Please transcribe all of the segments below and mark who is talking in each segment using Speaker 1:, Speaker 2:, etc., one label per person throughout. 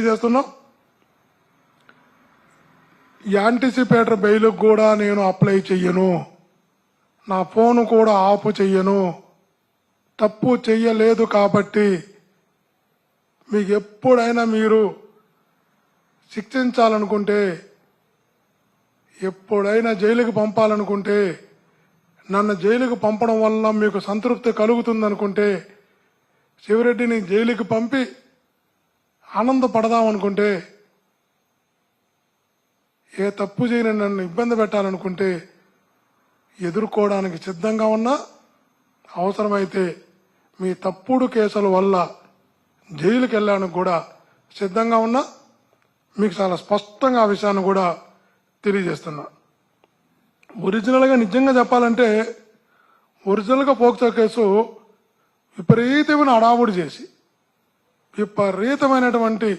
Speaker 1: తెలియజేస్తున్నాం యాంటిసిపేటర్ బెయిల్కి కూడా నేను అప్లై చెయ్యను. నా ఫోన్ కూడా ఆఫ్ చెయ్యను. తప్పు చెయ్యలేదు కాబట్టి మీకు ఎప్పుడైనా మీరు శిక్షించాలనుకుంటే ఎప్పుడైనా జైలుకి పంపాలనుకుంటే నన్ను జైలుకి పంపడం వల్ల మీకు సంతృప్తి కలుగుతుందనుకుంటే శివరెడ్డిని జైలుకి పంపి ఆనందపడదాం అనుకుంటే ఏ తప్పు చేయని నన్ను ఇబ్బంది పెట్టాలనుకుంటే ఎదుర్కోవడానికి సిద్ధంగా ఉన్నా అవసరమైతే మీ తప్పుడు కేసుల వల్ల జైలుకి వెళ్ళడానికి కూడా సిద్ధంగా ఉన్నా మీకు చాలా స్పష్టంగా ఆ విషయాన్ని కూడా తెలియజేస్తున్నా. ఒరిజినల్గా నిజంగా చెప్పాలంటే ఒరిజినల్గా పోక్సో కేసు విపరీతమైన అడావుడి చేసి విపరీతమైనటువంటి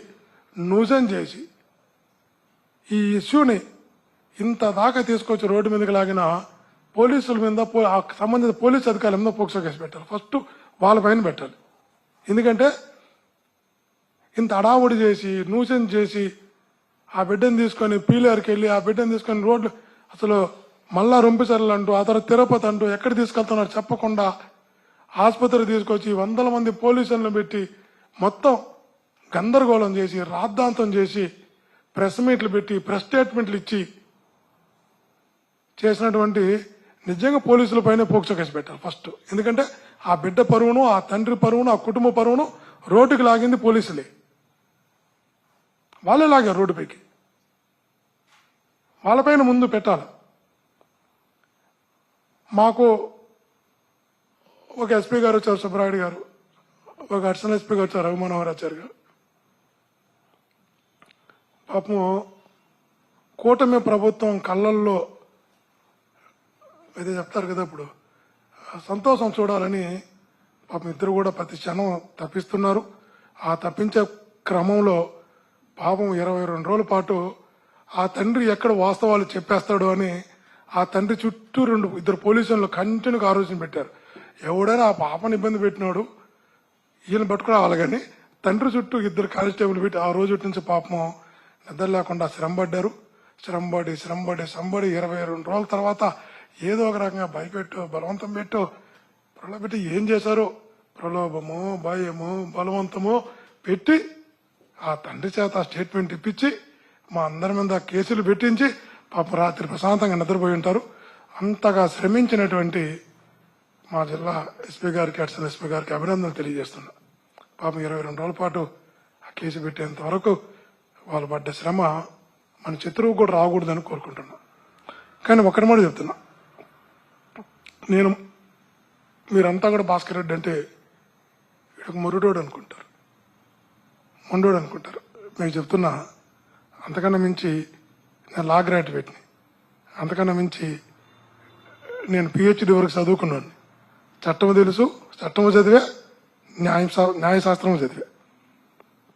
Speaker 1: న్యూజన్ చేసి ఈ ఇష్యూని ఇంత దాకా తీసుకొచ్చి రోడ్డు మీదకి లాగిన పోలీసుల మీద పో- సంబంధిత పోలీస్ అధికారుల మీద పోక్సో కేసు పెట్టాలి. ఫస్ట్ వాళ్ళ పైన పెట్టాలి. ఎందుకంటే ఇంత అడావుడి చేసి న్యూసెన్స్ చేసి ఆ బిడ్డను తీసుకొని పీలేరుకి వెళ్ళి ఆ బిడ్డను తీసుకొని రోడ్లు అసలు మళ్ళా రొంపిసర్లు అంటూ ఆ తర్వాత తిరుపతి అంటూ ఎక్కడ తీసుకెళ్తున్నారు చెప్పకుండా ఆసుపత్రి తీసుకొచ్చి వందల మంది పోలీసులను పెట్టి మొత్తం గందరగోళం చేసి రాద్ధాంతం చేసి ప్రెస్ మీట్లు పెట్టి ప్రెస్ స్టేట్మెంట్లు ఇచ్చి చేసినటువంటి నిజంగా పోలీసుల పైన పోక్సో కేసు పెట్టాలి ఫస్ట్. ఎందుకంటే ఆ బిడ్డ పరువును ఆ తండ్రి పరువును ఆ కుటుంబ పరువును రోడ్డుకి లాగింది పోలీసులే. వాళ్ళే లాగారు రోడ్డుపైకి. వాళ్ళపైన ముందు పెట్టాలి. మాకు ఒక ఎస్పీ గారు వచ్చారు సుబ్బరాయుడు గారు ఒక అర్చన ఎస్పీ గారు వచ్చారు రఘుమనోహరాచారి గారు. పాపం కూటమి ప్రభుత్వం కళ్ళల్లో అయితే చెప్తారు కదా ఇప్పుడు సంతోషం చూడాలని పాపం ఇద్దరు కూడా ప్రతి క్షణం తప్పిస్తున్నారు. ఆ తప్పించే క్రమంలో పాపం ఇరవై రెండు రోజుల పాటు ఆ తండ్రి ఎక్కడ వాస్తవాలు చెప్పేస్తాడు అని ఆ తండ్రి చుట్టూ రెండు ఇద్దరు పోలీసులు కంటిన్యూగా ఆలోచన పెట్టారు. ఎవడైనా ఆ పాపని ఇబ్బంది పెట్టినాడు ఈయన పట్టుకురావాలి కానీ తండ్రి చుట్టూ ఇద్దరు కానిస్టేబుల్ పెట్టి ఆ రోజు నుంచి పాపం నిద్ర లేకుండా శ్రమపడ్డారు. శ్రమపడి శ్రమపడి శ్రమపడి ఇరవై రెండు రోజుల తర్వాత ఏదో ఒక రకంగా భయపెట్టు బలవంతం పెట్టు ప్రలోభెట్టి ఏం చేశారు? ప్రలోభము భయము బలవంతము పెట్టి ఆ తండ్రి చేత స్టేట్మెంట్ ఇప్పించి మా అందరి మీద కేసులు పెట్టించి పాప రాత్రి ప్రశాంతంగా నిద్రపోయి ఉంటారు. అంతగా శ్రమించినటువంటి మా జిల్లా ఎస్పీ గారికి అడిషనల్ ఎస్పీ గారికి అభినందనలు తెలియజేస్తున్నా. పాపం ఇరవై రెండు రోజుల పాటు ఆ కేసు పెట్టేంత వరకు వాళ్ళు పడ్డ శ్రమ మన చిత్రువు కూడా రాకూడదని కోరుకుంటున్నా. కానీ ఒకటి మాట చెప్తున్నా. నేను మీరంతా కూడా భాస్కర్ రెడ్డి అంటే వీడొక మురుడోడు అనుకుంటారు. మొండోడు అనుకుంటారు. మీకు చెప్తున్నా అంతకన్నా మించి నేను లా గ్రాడ్యుయేట్ని అంతకన్నా మించి నేను పిహెచ్డి వరకు చదువుకున్నాను. చట్టము తెలుసు చట్టము చదివే న్యాయ న్యాయశాస్త్రము చదివే.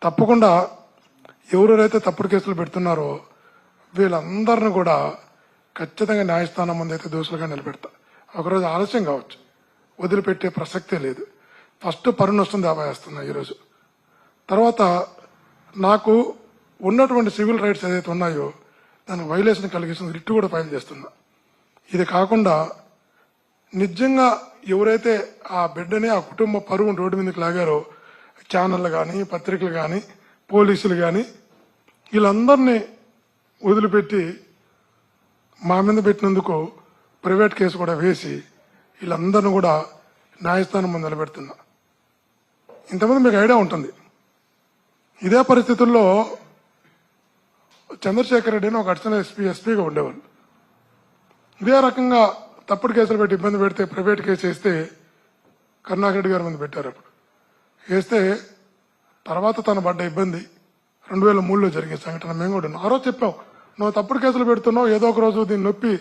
Speaker 1: తప్పకుండా ఎవరెవరైతే తప్పుడు కేసులు పెడుతున్నారో వీళ్ళందరిని కూడా ఖచ్చితంగా న్యాయస్థానం ముందు అయితే దోషులుగా నిలబెడతా. ఒకరోజు ఆలస్యం కావచ్చు. వదిలిపెట్టే ప్రసక్తే లేదు. ఫస్ట్ పరుణ నష్టం దావా ఈరోజు. తర్వాత నాకు ఉన్నటువంటి సివిల్ రైట్స్ ఏదైతే ఉన్నాయో దానికి వైలేషన్ కలిగిస్తుంది రిట్టు కూడా ఫైల్ చేస్తున్నా. ఇది కాకుండా నిజంగా ఎవరైతే ఆ బిడ్డని ఆ కుటుంబ పరువు రోడ్డు మీదకి లాగారో ఛానళ్ళు కానీ పత్రికలు కానీ పోలీసులు కానీ వీళ్ళందరినీ వదిలిపెట్టి మా మీద పెట్టినందుకు ప్రైవేట్ కేసు కూడా వేసి వీళ్ళందరిని కూడా న్యాయస్థానం ముందు నిలబెడుతున్నా. ఇంతమంది మీకు ఐడియా ఉంటుంది. ఇదే పరిస్థితుల్లో చంద్రశేఖర్ రెడ్డి అని ఒక అడిషనల్ ఎస్పీ ఎస్పీగా ఉండేవాళ్ళు. ఇదే రకంగా తప్పుడు కేసులు పెట్టి ఇబ్బంది పెడితే ప్రైవేట్ కేసు వేస్తే కరుణాకర్ రెడ్డి గారి మీద పెట్టారు అప్పుడు. వేస్తే తర్వాత తను పడ్డ ఇబ్బంది రెండు వేల మూడులో జరిగే సంఘటన మేము కూడా ఆ రోజు చెప్పాం నువ్వు తప్పుడు కేసులు పెడుతున్నావు ఏదో ఒక రోజు దీన్ని నొప్పి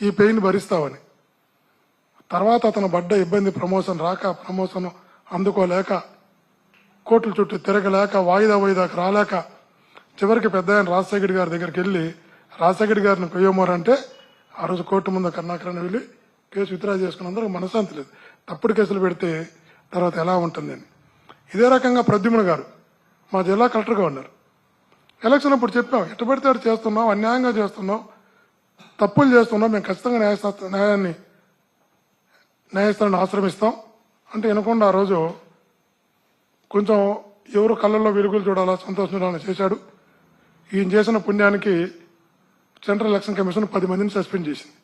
Speaker 1: ఈ పెయిన్ భరిస్తావని. తర్వాత అతను పడ్డ ఇబ్బంది ప్రమోషన్ రాక ప్రమోషన్ అందుకోలేక కోర్టుల చుట్టూ తిరగలేక వాయిదా వాయిదాకు రాలేక చివరికి పెద్ద ఆయన రాజశేఖర్ గారి దగ్గరికి వెళ్ళి రాజశేఖర్ గారిని కొయ్యమోరంటే ఆ రోజు కోర్టు ముందు కర్ణాకరణ వెళ్ళి కేసు విత్డ్రా చేసుకున్నందుకు మనశాంతి లేదు. తప్పుడు కేసులు పెడితే తర్వాత ఎలా ఉంటుందని ఇదే రకంగా ప్రద్యుమ్న గారు మా జిల్లా కలెక్టర్గా ఉన్నారు. ఎలక్షన్ అప్పుడు చెప్పాం ఎట్ట పడితే అటు చేస్తున్నాం అన్యాయంగా చేస్తున్నాం తప్పులు చేస్తున్నాం మేము ఖచ్చితంగా న్యాయశాస్త్ర న్యాయాన్ని న్యాయస్థానాన్ని ఆశ్రమిస్తాం. అంటే వినకుండా ఆ రోజు కొంచెం ఎవరు కళ్ళల్లో వెలుగులు చూడాలా సంతోషం చూడాలని చేశాడు. ఈయన చేసిన పుణ్యానికి సెంట్రల్ ఎలక్షన్ కమిషన్ పది మందిని సస్పెండ్ చేసింది.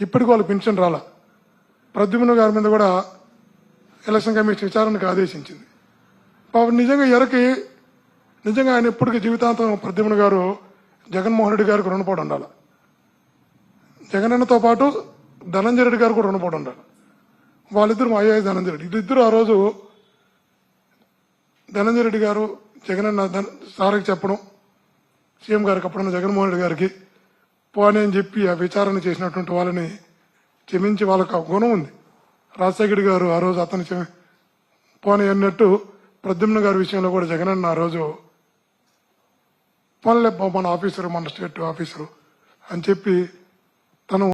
Speaker 1: ఇప్పటికి వాళ్ళు పెన్షన్ రాలా. ప్రద్యుమ్న గారి మీద కూడా ఎలక్షన్ కమిషన్ విచారణకు ఆదేశించింది. పాపం నిజంగా ఎరకి నిజంగా ఆయన ఎప్పటికీ జీవితాంతం ప్రద్యుమ్న గారు జగన్మోహన్ రెడ్డి గారికి రుణపడి ఉండాలి? జగనన్నతో పాటు ధనంజయ రెడ్డి గారు కూడా రుణపడి ఉండాలి? వాళ్ళిద్దరు మా అయ్యాయి ధనంజయ రెడ్డి. వీళ్ళిద్దరు ఆ రోజు ధనంజయ రెడ్డి గారు జగనన్న అన్న సార్కి చెప్పడం సీఎం గారికి అప్పుడున్న జగన్మోహన్ రెడ్డి గారికి పోనీ అని చెప్పి ఆ విచారణ చేసినటువంటి వాళ్ళని క్షమించి వాళ్ళకి గుణం ఉంది. రాజశేఖర్ గారు ఆ రోజు అతను క్షమి- పోనీ అన్నట్టు ప్రద్యుమ్న గారి విషయంలో కూడా జగనన్న ఆ రోజు పోన్లే బా మన ఆఫీసరు మన స్టేట్ ఆఫీసరు అని చెప్పి